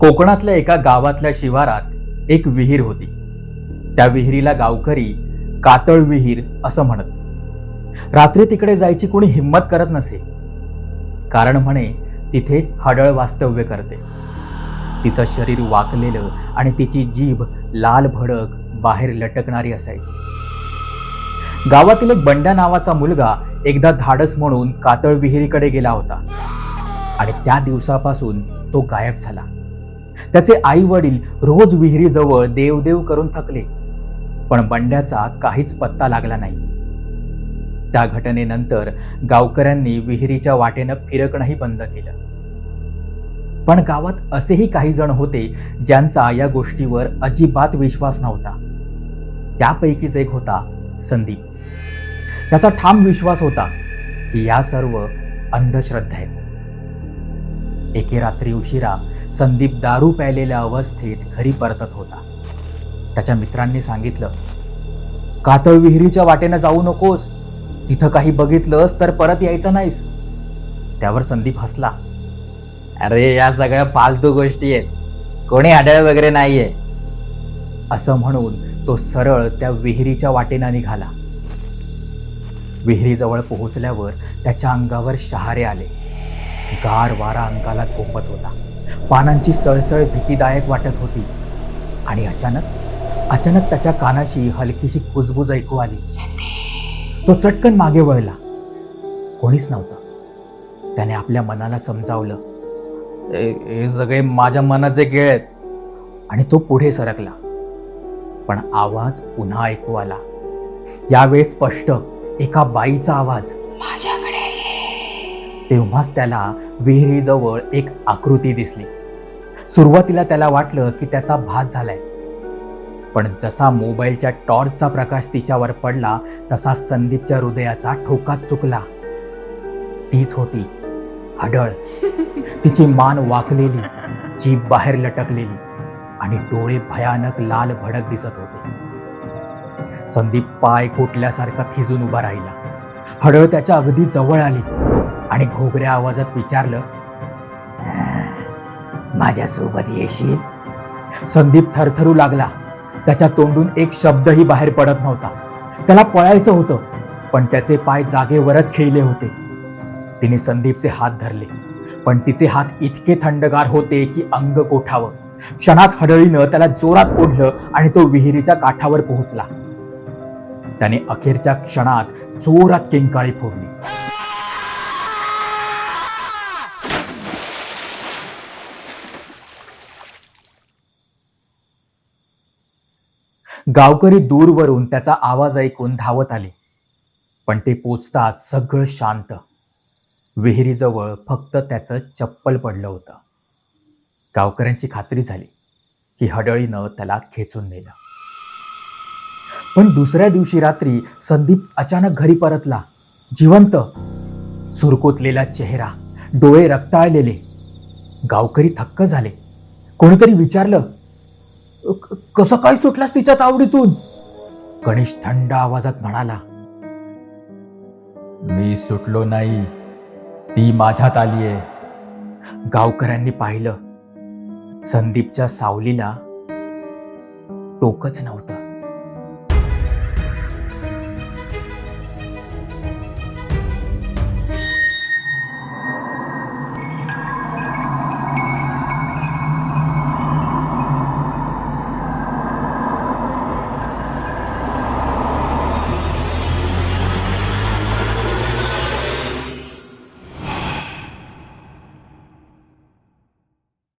कोकणातल्या एका गावातल्या शिवारात एक विहीर होती. त्या विहिरीला गावकरी कातळ विहीर असं म्हणत. रात्री तिकडे जायची कोणी हिंमत करत नसे. कारण म्हणे तिथे हडळ वास्तव्य करते. तिचं शरीर वाकलेलं आणि तिची जीभ लाल भडक बाहेर लटकणारी असायची. गावातील एक बंड्या नावाचा मुलगा एकदा धाडस म्हणून कातळ विहिरीकडे गेला होता. आणि त्या दिवसापासून तो गायब झाला. त्याचे आई वडील रोज विहिरीजवळ देवदेव करून थकले. पण बंड्याचा काहीच पत्ता लागला नाही. त्या घटनेनंतर गावकऱ्यांनी विहिरीच्या वाटेनं फिरकणंही बंद केलं. पण गावात असेही काही जण होते ज्यांचा या गोष्टीवर अजिबात विश्वास नव्हता. त्यापैकीच एक होता संदीप. त्याचा ठाम विश्वास होता की या सर्व अंधश्रद्धा आहेत. एके रात्री उशिरा संदीप दारू प्यायलेल्या अवस्थेत घरी परतत होता. त्याच्या मित्रांनी सांगितलं कातळ विहिरीच्या वाटेनं जाऊ नकोस. तिथं काही बघितलंस तर परत यायचं नाहीस. त्यावर संदीप हसला. अरे या सगळ्या फालतू गोष्टी आहेत. कोणी आढळ वगैरे नाहीये. असं म्हणून तो सरळ त्या विहिरीच्या वाटेनं निघाला. विहिरीजवळ पोहोचल्यावर त्याच्या अंगावर शहारे आले. गार वारा अंगाला झोपत होता. पानांची सळसळ भीतीदायक वाटत होती. आणि अचानक अचानक त्याच्या कानाशी हलकीशी कुजबुज ऐकू आली. तो चटकन मागे वळला. कोणीच नव्हतं. त्याने आपल्या मनाला समजावलं. "हे- हे सगळे माझ्या मनाचे खेळ आहेत. आणि तो पुढे सरकला. पण आवाज पुन्हा ऐकू आला. यावेळेस स्पष्ट एका बाईचा आवाज. तेव्हाच त्याला विहिरीजवळ एक आकृती दिसली. सुरुवातीला त्याला वाटलं की त्याचा भास झालाय. पण जसा मोबाईलच्या टॉर्चचा प्रकाश तिच्यावर पडला तसा संदीपच्या हृदयाचा ठोका चुकला. तीच होती हडळ. तिची मान वाकलेली जीभ बाहेर लटकलेली आणि डोळे भयानक लाल भडक दिसत होते. संदीप पाय कुटल्यासारखा थिजून उभा राहिला. हडळ त्याच्या अगदी जवळ आली. आणि घोगऱ्या आवाजात विचारलं माझ्यासोबत येशील? संदीप थरथरू लागला. त्याच्या तोंडून एक शब्दही बाहेर पडत नव्हता. त्याला पळायचं होतं पण त्याचे पाय जागेवरच खेळले होते. तिने संदीपचे हात धरले पण तिचे हात इतके थंडगार होते की अंग कोठावं. क्षणात हडळीनं त्याला जोरात ओढलं आणि तो विहिरीच्या काठावर पोहोचला. त्याने अखेरच्या क्षणात जोरात किंकाळी फोडली. गावकरी दूरवरून त्याचा आवाज ऐकून धावत आले. पण ते पोचताच सगळं शांत. विहिरीजवळ फक्त त्याचं चप्पल पडलं होतं. गावकऱ्यांची खात्री झाली की हडळीनं त्याला खेचून नेलं. पण दुसऱ्या दिवशी रात्री संदीप अचानक घरी परतला. जिवंत. सुरकोतलेला चेहरा. डोळे रक्ताळलेले. गावकरी थक्क झाले. कोणीतरी विचारलं कसं काय सुटलास तिच्यात आवडीतून? गणेश थंड आवाजात म्हणाला मी सुटलो नाही. ती माझ्यात आलीये गावकऱ्यांनी पाहिलं संदीपच्या सावलीला टोकच नव्हतं.